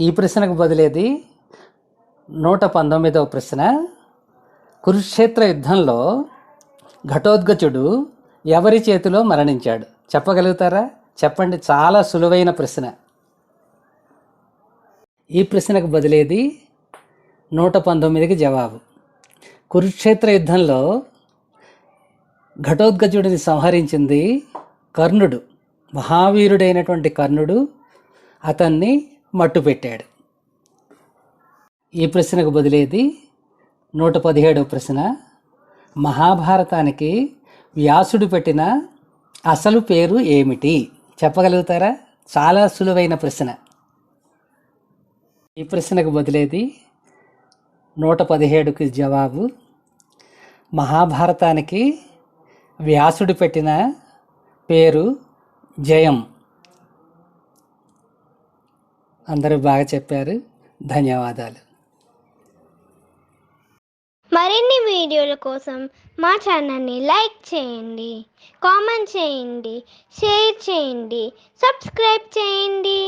ఈ ప్రశ్నకు బదిలేది నూట పంతొమ్మిదవ ప్రశ్న. కురుక్షేత్ర యుద్ధంలో ఘటోద్గచుడు ఎవరి చేతిలో మరణించాడు? చెప్పగలుగుతారా? చెప్పండి చాలా సులువైన ప్రశ్న. ఈ ప్రశ్నకు బదిలేది నూట పంతొమ్మిదికి జవాబు. కురుక్షేత్ర యుద్ధంలో ఘటోద్గజుడిని సంహరించింది కర్ణుడు. మహావీరుడైనటువంటి కర్ణుడు అతన్ని మట్టుపెట్టాడు ఈ ప్రశ్నకు బదిలేది నూట పదిహేడవ ప్రశ్న. మహాభారతానికి వ్యాసుడు పెట్టిన అసలు పేరు ఏమిటి? చెప్పగలుగుతారా? చాలా సులువైన ప్రశ్న. ఈ ప్రశ్నకు బదిలేది నూట పదిహేడుకి జవాబు. మహాభారతానికి వ్యాసుడు పెట్టిన పేరు జయం. అందరూ బాగా చెప్పారు. ధన్యవాదాలు. మరిన్ని వీడియోల కోసం మా ఛానల్ని లైక్ చేయండి కామెంట్ చేయండి షేర్ చేయండి సబ్స్క్రైబ్ చేయండి.